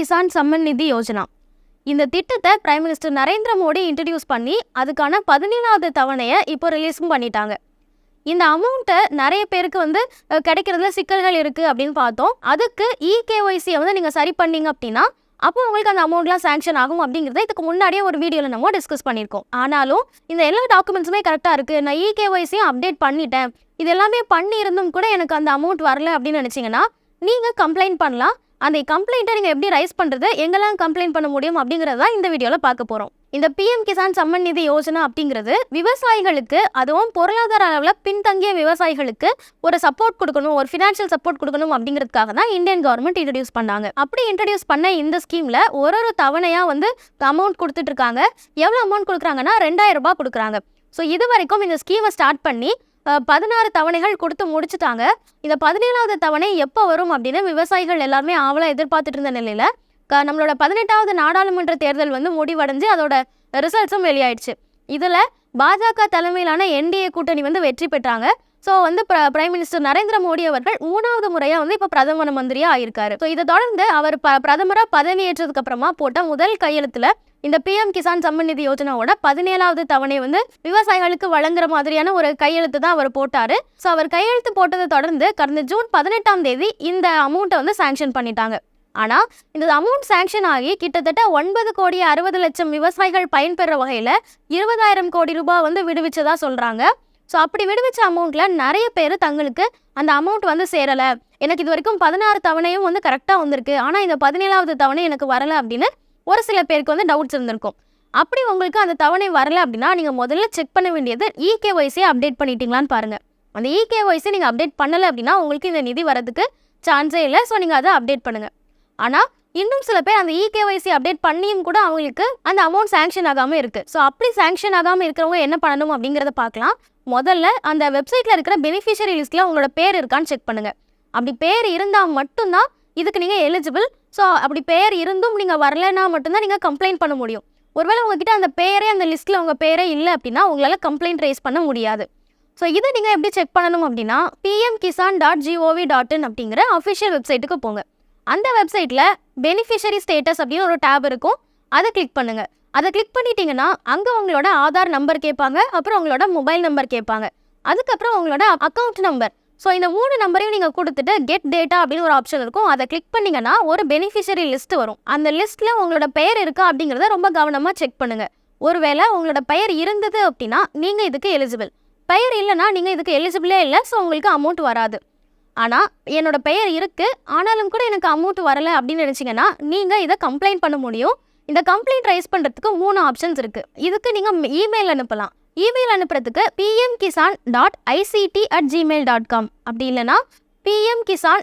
Kisan summon நிதி யோஜனா. இந்த திட்டத்தை prime minister Narendra Modi introduce பண்ணி அதுக்கான பதினேழாவது தவணையை இப்போ ரிலீஸும் பண்ணிட்டாங்க. இந்த அமௌண்ட்டை நிறைய பேருக்கு வந்து கிடைக்கிறதுல சிக்கல்கள் இருக்குது அப்படின்னு பார்த்தோம். அதுக்கு இகேஒய்சியை வந்து நீங்கள் சரி பண்ணீங்க அப்படின்னா அப்போ உங்களுக்கு அந்த அமௌண்ட்லாம் சாங்ஷன் ஆகும் அப்படிங்கிறத இதுக்கு முன்னாடியே ஒரு வீடியோவில் நம்ம டிஸ்கஸ் பண்ணியிருக்கோம். ஆனாலும் இந்த எல்லா டாக்குமெண்ட்ஸுமே கரெக்டாக இருக்குது நான் இகேஒய்சியும் அப்டேட் பண்ணிட்டேன். இது எல்லாமே பண்ணியிருந்தும் கூட எனக்கு அந்த அமௌண்ட் வரல அப்படின்னு நினச்சிங்கன்னா நீங்கள் கம்ப்ளைண்ட் பண்ணலாம். அந்த கம்ப்ளைண்ட்டை நீங்கள் எப்படி ரைஸ் பண்ணுறது எங்கெல்லாம் கம்ப்ளைண்ட் பண்ண முடியும் அப்படிங்கிறத இந்த வீடியோவில் பார்க்க போகிறோம் இந்த பிஎம் கிசான் சம்மன் நிதி யோஜனா அப்படிங்கிறது விவசாயிகளுக்கு அதுவும் பொருளாதார அளவில் பின்தங்கிய விவசாயிகளுக்கு ஒரு சப்போர்ட் கொடுக்கணும் ஒரு ஃபினான்ஷியல் சப்போர்ட் கொடுக்கணும் அப்படிங்கிறதுக்காக தான் இந்தியன் கவர்மெண்ட் இன்ட்ரடியூஸ் பண்ணாங்க. அப்படி இன்ட்ரடியூஸ் பண்ண இந்த ஸ்கீமில் ஒரு ஒரு தவணையாக வந்து அமௌண்ட் கொடுத்துட்டு இருக்காங்க. எவ்வளோ அமௌண்ட் கொடுக்குறாங்கன்னா ரெண்டாயிரம் ரூபாய் கொடுக்குறாங்க. ஸோ இது வரைக்கும் இந்த ஸ்கீமை ஸ்டார்ட் பண்ணி பதினாறு தவணைகள் கொடுத்து முடிச்சுட்டாங்க. இந்த பதினேழாவது தவணை எப்போ வரும் அப்படின்னு விவசாயிகள் எல்லாருமே ஆவலாக எதிர்பார்த்துட்டு இருந்த நிலையில் க- நம்மளோட பதினெட்டாவது நாடாளுமன்ற தேர்தல் வந்து முடிவடைஞ்சு அதோட ரிசல்ட்ஸும் வெளியாயிடுச்சு. இதில் பாஜக தலைமையிலான என்டிஏ கூட்டணி வந்து வெற்றி பெற்றாங்க. ஸோ வந்து பிர பிரைம் மினிஸ்டர் நரேந்திர மோடி அவர்கள் மூணாவது முறையாக வந்து இப்போ பிரதம மந்திரியாக ஆயிருக்காரு. ஸோ இதை தொடர்ந்து அவர் ப பிரதமராக பதவியேற்றதுக்கு அப்புறமா போட்ட முதல் கையெழுத்தில் இந்த பிஎம் கிசான் சம்மன் நிதி யோஜனாவோட பதினேழாவது தவணை வந்து விவசாயிகளுக்கு வழங்குற மாதிரியான ஒரு கையெழுத்து தான் அவர் போட்டாரு. ஸோ அவர் கையெழுத்து போட்டதை தொடர்ந்து கடந்த ஜூன் பதினெட்டாம் தேதி இந்த அமௌண்ட்டை வந்து சாங்ஷன் பண்ணிட்டாங்க. ஆனால் இந்த அமௌண்ட் சாங்ஷன் ஆகி கிட்டத்தட்ட ஒன்பது கோடி அறுபது லட்சம் விவசாயிகள் பயன்பெற வகையில் இருபதாயிரம் கோடி ரூபாய் வந்து விடுவிச்சதா சொல்கிறாங்க ஸோ அப்படி விடுவிச்ச அமௌண்ட்டில் நிறைய பேர் தங்களுக்கு அந்த அமௌண்ட் வந்து சேரலை. எனக்கு இது வரைக்கும் பதினாறு தவணையும் வந்து கரெக்டாக வந்திருக்கு. ஆனால் இந்த பதினேழாவது தவணை எனக்கு வரலை அப்படின்னு ஒரு சில பேருக்கு வந்து டவுட்ஸ் இருந்திருக்கும். அப்படி உங்களுக்கு அந்த தவணை வரல அப்படின்னா நீங்கள் முதல்ல செக் பண்ண வேண்டியது E இகேஒய்சியை அப்டேட் பண்ணிட்டீங்களான்னு பாருங்கள் அந்த E இகேஒய்சி நீங்கள் அப்டேட் பண்ணலை அப்படின்னா உங்களுக்கு இந்த நிதி வரதுக்கு சான்ஸே இல்லை. ஸோ நீங்கள் அதை அப்டேட் பண்ணுங்கள் ஆனால் இன்னும் சில பேர் அந்த இகேஒய்சி அப்டேட் பண்ணியும் கூட அவங்களுக்கு அந்த அமௌண்ட் சேங்ஷன் ஆகாமல் இருக்குது ஸோ அப்படி சேங்ஷன் ஆகாமல் இருக்கிறவங்க என்ன பண்ணணும் அப்படிங்கிறத பார்க்கலாம். முதல்ல அந்த வெப்சைட்டில் இருக்கிற பெனிஃபிஷியரி லிஸ்ட்டில் உங்களோட பேர் இருக்கான்னு செக் பண்ணுங்கள் அப்படி பேர் இருந்தால் மட்டும்தான் இதுக்கு நீங்கள் எலிஜிபிள் ஸோ அப்படி பேர் இருந்தும் நீங்கள் வரலைன்னா மட்டும்தான் நீங்கள் கம்ப்ளைண்ட் பண்ண முடியும். ஒருவேளை உங்ககிட்ட அந்த பேரே அந்த லிஸ்ட்டில் உங்கள் பேரே இல்லை அப்படின்னா உங்களால் கம்ப்ளைண்ட் ரைஸ் பண்ண முடியாது. ஸோ இதை நீங்கள் எப்படி செக் பண்ணணும் அப்படின்னா PM Kisan dot G O V dot in அப்படிங்கிற அஃபிஷியல் வெப்சைட்டுக்கு போங்க. அந்த வெப்சைட்டில் பெனிஃபிஷரி ஸ்டேட்டஸ் அப்படின்னு ஒரு டேப் இருக்கும். அதை கிளிக் பண்ணுங்கள் அதை கிளிக் பண்ணிட்டீங்கன்னா அங்கே உங்களோட ஆதார் நம்பர் கேட்பாங்க அப்புறம் உங்களோட மொபைல் நம்பர் கேட்பாங்க. அதுக்கப்புறம் உங்களோட அக்கௌண்ட் நம்பர் ஸோ இந்த மூணு நம்பரையும் நீங்கள் கொடுத்துட்டு கெட் டேட்டா அப்படின்னு ஒரு ஆப்ஷன் இருக்கும். அதை கிளிக் பண்ணீங்கன்னா ஒரு பெனிஃபிஷரி லிஸ்ட் வரும். அந்த லிஸ்ட்டில் உங்களோட பெயர் இருக்கா அப்படிங்கிறத ரொம்ப கவனமாக செக் பண்ணுங்கள் ஒருவேளை உங்களோட பெயர் இருந்தது அப்படின்னா நீங்கள் இதுக்கு எலிஜிபிள் பெயர் இல்லைன்னா நீங்கள் இதுக்கு எலிஜிபிளே இல்லை ஸோ உங்களுக்கு அமௌண்ட் வராது. ஆனால் என்னோட பெயர் இருக்குது ஆனாலும் கூட எனக்கு அமௌண்ட் வரலை அப்படின்னு நினச்சிங்கன்னா நீங்கள் இதை கம்ப்ளைண்ட் பண்ண முடியும். இந்த கம்ப்ளைண்ட் ரைஸ் பண்ணுறதுக்கு மூணு ஆப்ஷன்ஸ் இருக்குது இதுக்கு நீங்கள் இமெயில் அனுப்பலாம். இமெயில் அனுப்புறதுக்கு PM Kisan dot ICT at Gmail dot com அப்படி இல்லைன்னா PM Kisan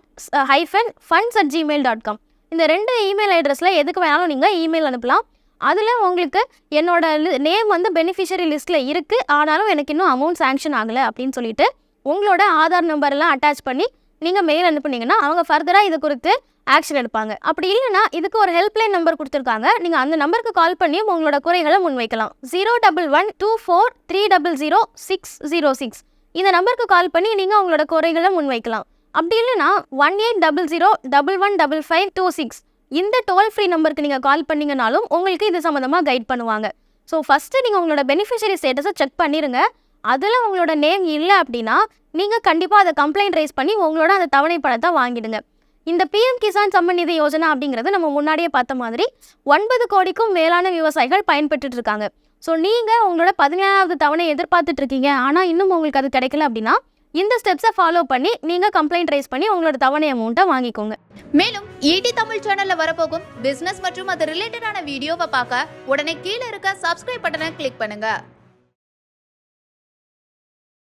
hyphen funds at Gmail dot com இந்த ரெண்டு இமெயில் அட்ரஸில் எதுக்கு வேணாலும் நீங்கள் இமெயில் அனுப்பலாம். அதில் உங்களுக்கு என்னோட நேம் வந்து பெனிஃபிஷரி லிஸ்ட்டில் இருக்குது ஆனாலும் எனக்கு இன்னும் அமௌண்ட் சேங்ஷன் ஆகலை அப்படின்னு சொல்லிட்டு உங்களோட ஆதார் நம்பர்லாம் அட்டாச் பண்ணி நீங்கள் மெயில் அனுப்புனீங்கன்னா அவங்க ஃபர்தராக இது குறித்து ஆக்ஷன் எடுப்பாங்க. அப்படி இல்லைன்னா இதுக்கு ஒரு ஹெல்ப்லைன் நம்பர் கொடுத்துருக்காங்க. நீங்கள் அந்த நம்பருக்கு கால் பண்ணி உங்களோட குறைகளை முன்வைக்கலாம். Zero double one two four three double zero six zero six இந்த நம்பருக்கு கால் பண்ணி நீங்கள் உங்களோட குறைகளை முன்வைக்கலாம். அப்படி இல்லைன்னா one eight double zero double one double five two six இந்த டோல் ஃப்ரீ நம்பருக்கு நீங்கள் கால் பண்ணிங்கனாலும் உங்களுக்கு இது சம்மந்தமாக கைட் பண்ணுவாங்க. ஸோ ஃபஸ்ட்டு நீங்கள் உங்களோட பெனிஃபிஷரி ஸ்டேட்டஸை செக் பண்ணிடுங்க அதில் உங்களோட நேம் இல்லை அப்படின்னா நீங்கள் கண்டிப்பாக அதை கம்ப்ளைண்ட் ரைஸ் பண்ணி உங்களோட அந்த தவணை பணத்தை வாங்கிடுங்க. இந்த பிஎம் கிசான் சம்மன் நிதி யோஜனா அப்படிங்கிறது நம்ம முன்னாடியே பார்த்த மாதிரி ஒன்பது கோடிக்கும் மேலான விவசாயிகள் பயன்பெற்றுட்டு இருக்காங்க. ஸோ நீங்கள் உங்களோட பதினேழாவது தவணை எதிர்பார்த்துட்டு இருக்கீங்க. ஆனால் இன்னும் உங்களுக்கு அது கிடைக்கல அப்படின்னா இந்த ஸ்டெப்ஸை ஃபாலோ பண்ணி நீங்கள் கம்ப்ளைண்ட் ரைஸ் பண்ணி உங்களோட தவணை அமௌண்ட்டை வாங்கிக்கோங்க. மேலும் ஈடி தமிழ் சேனலில் வரப்போகும் பிஸ்னஸ் மற்றும் அது ரிலேட்டடான வீடியோவை பார்க்க உடனே கீழே இருக்க சப்ஸ்கிரைப் பட்டனை கிளிக் பண்ணுங்கள்